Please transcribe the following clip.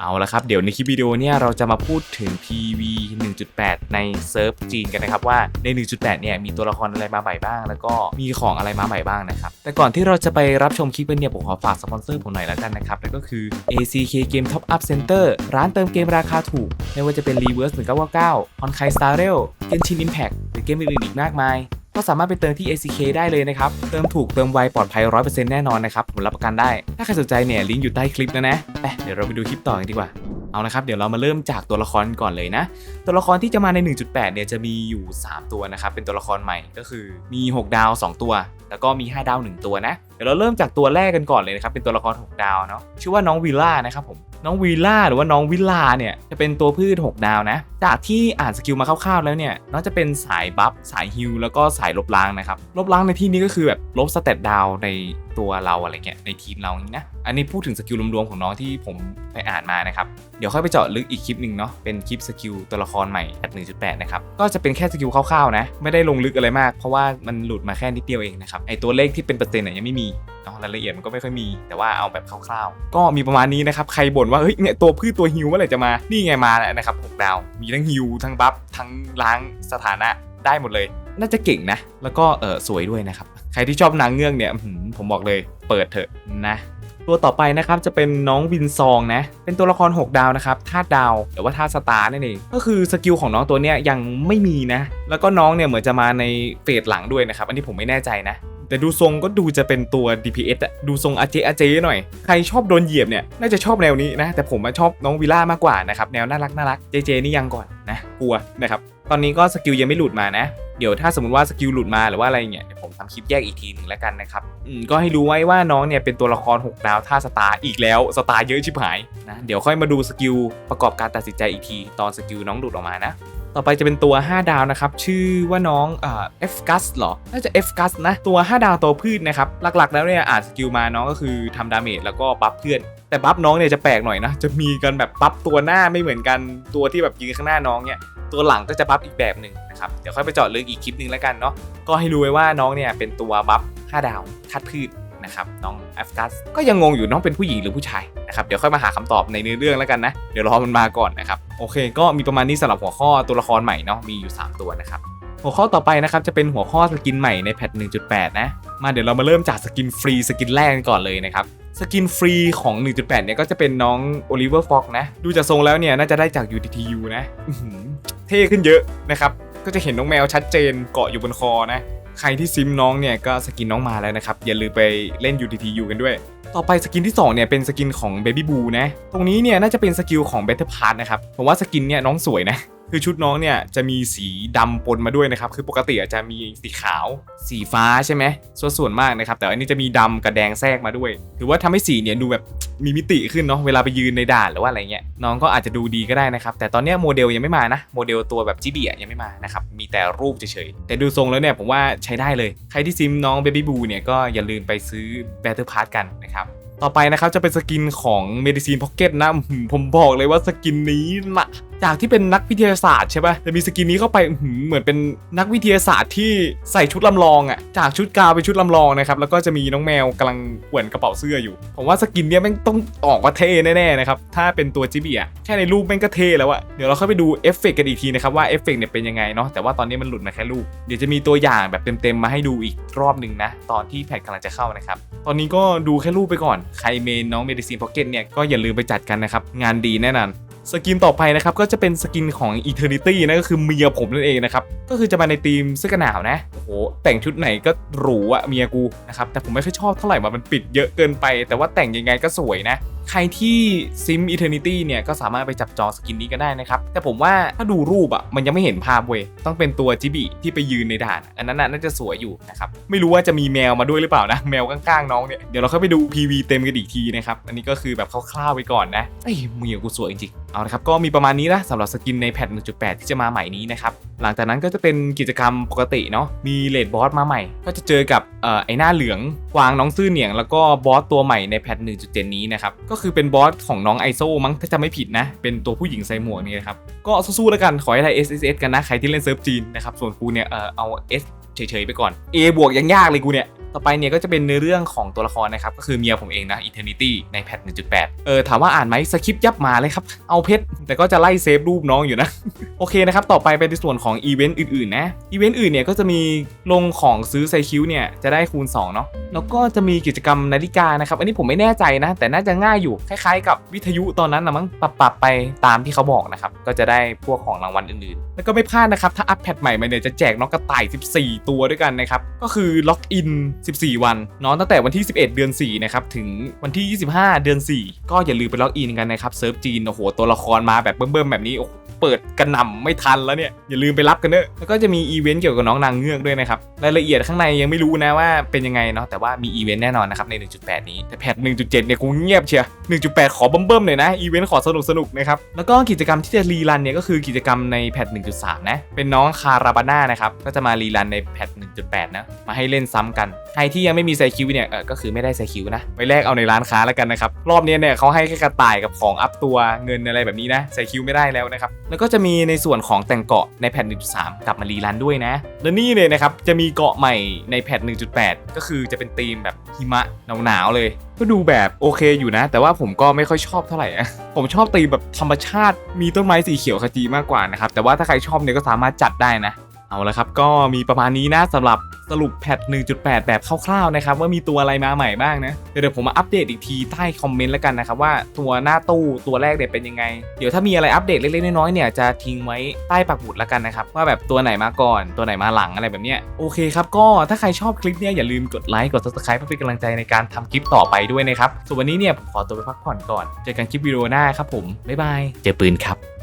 เอาละครับ เดี๋ยวในคลิปวิดีโอเนี่ยเราจะมาพูดถึง PV 1.8 ในเซิร์ฟจีนกันนะครับว่าใน 1.8 เนี่ยมีตัวละครอะไรมาใหม่บ้าง แล้วก็มีของอะไรมาใหม่บ้างนะครับ แต่ก่อนที่เราจะไปรับชมคลิปเนี่ยผมขอฝากสปอนเซอร์ผมหน่อยแล้วกันนะครับนั่นก็คือ ACK Game Top Up Center ร้านเติมเกมราคาถูก ไม่ว่าจะเป็น Reverse 1999 On Kai Star Rail Genshin Impact หรือเกมอื่นๆอีกมากมาย ก็สามารถไปเติมที่ ACK ได้เลยนะครับ เติมถูกเติมไวปลอดภัย 100%แน่นอนนะครับ ผมรับประกันได้ ถ้าใครสนใจเนี่ยลิงก์อยู่ใต้คลิปนะนะไปเดี๋ยวเราไปดูคลิปต่อกันดีกว่า เอาละครับ เดี๋ยวเรามาเริ่มจากตัวละครก่อนเลยนะ ตัวละครที่จะมาใน 1.8 เนี่ยจะมีอยู่ 3 ตัวนะครับ เป็นตัวละครใหม่ก็คือมี 6 ดาว 2 ตัว แล้วก็มี 5 ดาว 1 ตัวนะเดี๋ยวเราเริ่มจากตัวแรกกันก่อนเลยนะครับเป็นตัวละคร6ดาวเนาะชื่อว่าน้องวิลล่านะครับผมน้องวีล่าหรือว่าน้องวิลล่าเนี่ยจะเป็นตัวพืช 6 ดาวนะจากที่อ่านสกิลมาคร่าวๆแล้วเนี่ยน้องจะเป็นสายบัฟสายฮิลแล้วก็สายลบล้างนะครับลบล้างในที่นี้ก็คือแบบลบสเตตดาวในตัวเราอะไรเงี้ยในทีมเรานี่นะอันนี้พูดถึงสกิลรวมๆของน้องที่ผมไปอ่านมานะครับเดี๋ยวค่อยไปเจาะลึกอีกคลิปหนึ่งเนาะเป็นคลิปสกิลตัวละครใหม่แอด1.8นะครับก็จะเป็นแค่สกิลคร่าวๆนะไม่ได้ลงลึกอะไรมาก เพราะว่ามันหลุดมาแค่นิดเดียวเองนะครับไอตัวเลขที่เป็นเปอร์เซ็นต์เนี่ยยังไม่มีเนาะรายละเอียดมันก็ไม่ค่อยมี แต่ว่าเอาแบบคร่าวๆ ก็มีประมาณนี้นะครับ ใครบ่นว่าเฮ้ยเนี่ยตัวพืชตัวฮิวเมื่อไหร่จะมา นี่ไงมาแล้วนะครับ6ดาว มีทั้งฮิวทั้งบัฟทั้งล้างสถานะได้หมดเลย น่าจะเก่งนะ แล้วก็เออสวยด้วยนะครับ ใครที่ชอบนางเงือกเนี่ยผมบอกเลยเปิดเถอะนะตัวต่อไปนะครับจะเป็นน้องวินซองนะ เป็นตัวละคร 6 ดาวนะครับธาตุดาวหรือว่าธาตุสตาร์นั่นเองก็คือสกิลของน้องตัวเนี้ยยังไม่มีนะ แล้วก็น้องเนี่ยเหมือนจะมาในเฟสหลังด้วยนะครับ อันนี้ผมไม่แน่ใจนะ แต่ดูทรงก็ดูจะเป็นตัว DPS อะดูทรงอาเจอาเจหน่อย ใครชอบโดนเหยียบเนี่ยน่าจะชอบแนวนี้นะ แต่ผมชอบน้องวิล่ามากกว่านะครับ แนวน่ารักน่ารักเจเจนี่ยังก่อนนะกลัวนะครับ ตอนนี้ก็สกิลยังไม่หลุดมานะ เดี๋ยวถ้าสมมติว่าสกิลหลุดมาหรือว่าอะไรเงี้ยเดี๋ยวผมทำคลิปแยกอีกทีหนึ่งแล้วกันนะครับอืมก็ให้รู้ไว้ว่าน้องเนี่ยเป็นตัวละคร6ดาวท่าสตาร์อีกแล้วสตาร์เยอะชิบหายนะเดี๋ยวค่อยมาดูสกิลประกอบการตัดสินใจอีกที ตอนสกิลน้องหลุดออกมานะ ต่อไปจะเป็นตัว 5 ดาวนะครับ ชื่อว่าน้องเอ่อ F Gus หรอ น่าจะ F Gus นะ ตัว 5 ดาวตัวพืชนะครับ หลักๆ แล้วเนี่ยอานสกิลมาน้องก็คือทำดาเมจแล้วก็บัฟเพื่อน แต่บัฟน้องเนี่ยจะแปลกหน่อยนะ จะมีกันแบบบัฟตัวหน้าไม่เหมือนกัน ตัวที่แบบยืนข้างหน้าน้องเนี่ย ตัวหลังก็จะบัฟอีกแบบหนึ่งนะครับ เดี๋ยวค่อยไปเจาะลึกอีกคลิปหนึ่งแล้วกันเนาะ ก็ให้รู้ไว้ว่าน้องเนี่ยเป็นตัวบัฟ5ดาวทัดพืชนะครับน้องแอฟกัสก็ยังงงอยู่น้องเป็นผู้หญิงหรือผู้ชายนะครับเดี๋ยวค่อยมาหาคำตอบในเนื้อเรื่องแล้วกันนะ เดี๋ยวรอมันมาก่อนนะครับ โอเค ก็มีประมาณนี้สำหรับหัวข้อตัวละครใหม่เนาะมีอยู่ 3 ตัวนะครับ หัวข้อต่อไปนะครับจะเป็นหัวข้อสกินใหม่ในแพท1.8 นะ มาเดี๋ยวเรามาเริ่มจากสกินฟรีสกินแรกกันก่อนเลยนะครับสกินฟรีของ 1.8 เนี่ยก็จะเป็นน้องโอลิเวอร์ฟ็อกนะ ดูจากทรงแล้วเนี่ยน่าจะได้จาก UTTU นะเท่ขึ้นเยอะนะครับ ก็จะเห็นน้องแมวชัดเจนเกาะอยู่บนคอนะ ใครที่ซิมน้องเนี่ยก็สกินน้องมาแล้วนะครับ อย่าลืมไปเล่น UTTU กันด้วย ต่อไปสกินที่2เนี่ยเป็นสกินของ Baby Boo นะ ตรงนี้เนี่ยน่าจะเป็นสกิลของ Better Pass นะครับ ผมว่าสกินเนี่ยน้องสวยนะ คือชุดน้องเนี่ยจะมีสีดำปนมาด้วยนะครับ คือปกติอาจจะมีสีขาว สีฟ้าใช่ไหมส่วนส่วนมากนะครับ แต่อันนี้จะมีดำกับแดงแทรกมาด้วย ถือว่าทำให้สีเนี่ยดูแบบมีมิติขึ้นเนาะ เวลาไปยืนในด่านหรือว่าอะไรเงี้ย น้องก็อาจจะดูดีก็ได้นะครับ แต่ตอนนี้โมเดลยังไม่มานะ โมเดลตัวแบบจิบียยังไม่มานะครับ มีแต่รูปเฉยๆ แต่ดูทรงแล้วเนี่ยผมว่าใช้ได้เลย ใครที่ซิมน้อง Baby Boo เนี่ยก็อย่าลืมไปซื้อ Battle Pass กันนะครับต่อไปนะครับจะเป็นสกินของ Medicine Pocket นะ ผมบอกเลยว่าสกินนี้นะ จากที่เป็นนักวิทยาศาสตร์ใช่ปะแต่มีสกินนี้เข้าไปอื้อหือเหมือนเป็นนักวิทยาศาสตร์ที่ใส่ชุดลำลองอะ่ะจากชุดกาวเป็นชุดลำลองนะครับแล้วก็จะมีน้องแมวกำลังหวนกระเป๋าเสื้ออยู่ผมว่าสกินเนี้ยแม่งต้องออกมาเท่แน่ๆนะครับถ้าเป็นตัวจิบีอะแค่ในรูปแม่งก็เท่แล้วอะเดี๋ยวเราค่อยไปดูเอฟเฟกต์กันอีกทีนะครับว่าเอฟเฟกต์เนี่ยเป็นยังไงเนาะแต่ว่าตอนนี้มันหลุดมาแค่รูปเดี๋ยวจะมีตัวอย่างแบบเต็มๆมาให้ดูอีกรอบหนึ่งนะตอนที่แพทกำลังจะเข้านะครับตอนนี้ก็ดูแค่รูปไปก่อนใครเมนน้อง Medicine Pocket เนี่ยก็อย่าลืมไปจัดกันนะครับงานดีแน่นอน สกินต่อไปนะครับก็จะเป็นสกินของ Eternity นะก็คือเมียผมนั่นเองนะครับ ก็คือจะมาในธีมเสื้อกันหนาวนะโอ้โหแต่งชุดไหนก็หรูอะเมียกูนะครับแต่ผมไม่ค่อยชอบเท่าไหร่ว่ามันปิดเยอะเกินไป แต่ว่าแต่งยังไงก็สวยนะใครที่ซิม Eternity เนี่ยก็สามารถไปจับจองสกินนี้ก็ได้นะครับ แต่ผมว่าถ้าดูรูปอะมันยังไม่เห็นภาพเว้ยต้องเป็นตัวจิบิที่ไปยืนในด่าน อันนั้นน่ะน่าจะสวยอยู่นะครับ ไม่รู้ว่าจะมีแมวมาด้วยหรือเปล่านะ แมวข้างๆน้องเนี่ย เดี๋ยวเราค่อยไปดู PV เต็มกันอีกทีนะครับ อันนี้ก็คือแบบคร่าวๆไปก่อนนะเอ้ยมียกูสวยจริง เอาละครับก็มีประมาณนี้นะสำหรับสกินในแพท1.8 ที่จะมาใหม่นี้นะครับหลังจากนั้นก็จะเป็นกิจกรรมปกติเนาะมีเลดบอสมาใหม่ ก็จะเจอกับออไอหน้าเหลืองกวางน้องซื่อเหนียง แล้วก็บอสตัวใหม่ในแพท1.7 นี้นะครับก็คือเป็นบอสของน้องไอโซมั้งถ้าจะไม่ผิดนะ เป็นตัวผู้หญิงใส่หมวกนี่นะครับก็สู้ๆแล้วกันขอให้ได้ SSS กันนะใครที่เล่นเซิร์ฟจีนนะครับส่วนกูเนี่ยเออเอา S เฉยๆไปก่อน A บวกยังยากเลยกูเนี่ย ต่อไปเนี่ยก็จะเป็นเนื้อเรื่องของตัวละครนะครับก็คือเมียผมเองนะ Eternity ในแพท1.8 เออถามว่าอ่านไหมสคริปต์ยับมาเลยครับ เอาเพชรแต่ก็จะไล่เซฟรูปน้องอยู่นะ โอเคนะครับ ต่อไปเป็นในส่วนของอีเวนต์อื่นๆ นะอีเวนต์อื่นเนี่ยก็จะมีลงของซื้อไซคิวเนี่ยจะได้คูณ 2 เนาะแล้วก็จะมีกิจกรรมนาฬิกานะครับ อันนี้ผมไม่แน่ใจนะ แต่น่าจะง่ายอยู่คล้ายๆ กับวิทยุตอนนั้นนะมั้งปรับปรับๆไปตามที่เขาบอกนะครับก็จะได้พวกของรางวัลอื่นๆ แล้วก็ไม่พลาดนะครับถ้าอัปแพทใหม่มาเนี่ยจะแจกน้องกระต่าย 14 ตัวด้วยกันนะครับก็คือล็อกอิน14 วันเนาะตั้งแต่วันที่ 11 เดือน 4 นะครับ ถึงวันที่ 25 เดือน 4 ก็อย่าลืมไปล็อกอินกันนะครับเซิร์ฟจีนโอ้โหตัวละครมาแบบเบิ่มๆแบบนี้โอ้โห เปิดกระหน่ำไม่ทันแล้วเนี่ย อย่าลืมไปรับกันเนอะแล้วก็จะมีอีเวนต์เกี่ยวกับน้องนางเงือกด้วยนะครับ รายละเอียดข้างในยังไม่รู้นะว่าเป็นยังไงเนาะแต่ว่ามีอีเวนต์แน่นอนนะครับใน 1.8 นี้แต่แพท1.7 เนี่ยคงเงียบเชียร์1.8 ขอเบิ่มๆหน่อยนะอีเวนต์ขอสนุกสนุกนะครับแล้วก็กิจกรรมที่จะรีรันเนี่ยก็คือกิจกรรมในแพท1.3 นะเป็นน้องคาราบาน่านะครับก็จะมารีรันในแพท1.8 นะมาให้เล่นซ้ำกันใครที่ยังไม่มีไซคิวเนี่ยเออก็คือไม่ได้ไซคิวนะไปแลกเอาในร้านค้าแล้วกันนะครับรอบนี้เนี่ยเขาให้แค่กระต่ายกับของอัพตัวเงินอะไรแบบนี้นะไซคิวไม่ได้แล้วนะครับแล้วก็จะมีในส่วนของแต่งเกาะในแพท1.3 กลับมารีรันด้วยนะ และนี่เลยนะครับ จะมีเกาะใหม่ในแพท1.8 ก็คือจะเป็นธีมแบบหิมะหนาวๆเลย ก็ดูแบบโอเคอยู่นะ แต่ว่าผมก็ไม่ค่อยชอบเท่าไหร่อะผมชอบธีมแบบธรรมชาติมีต้นไม้สีเขียวขจีมากกว่านะครับแต่ว่าถ้าใครชอบเนี่ยก็สามารถจัดได้นะ เอาละครับก็มีประมาณนี้นะสำหรับสรุปแพท 1.8 แบบคร่าวๆนะครับว่ามีตัวอะไรมาใหม่บ้างนะ เดี๋ยวผมมาอัปเดตอีกทีใต้คอมเมนต์แล้วกันนะครับว่าตัวหน้าตู้ตัวแรกเนี่ยเป็นยังไง เดี๋ยวถ้ามีอะไรอัปเดตเล็กๆน้อยๆเนี่ยจะทิ้งไว้ใต้ปักหมุดแล้วกันนะครับว่าแบบตัวไหนมาก่อนตัวไหนมาหลังอะไรแบบเนี้ยโอเคครับก็ถ้าใครชอบคลิปเนี่ยอย่าลืมกดไลค์กด subscribe เพื่อเป็นกำลังใจในการทำคลิปต่อไปด้วยนะครับส่วนวันนี้เนี่ยผมขอตัวไปพักผ่อนก่อน เจอกันคลิปวิดีโอหน้าครับผมบ๊ายบายเจอปืนครับ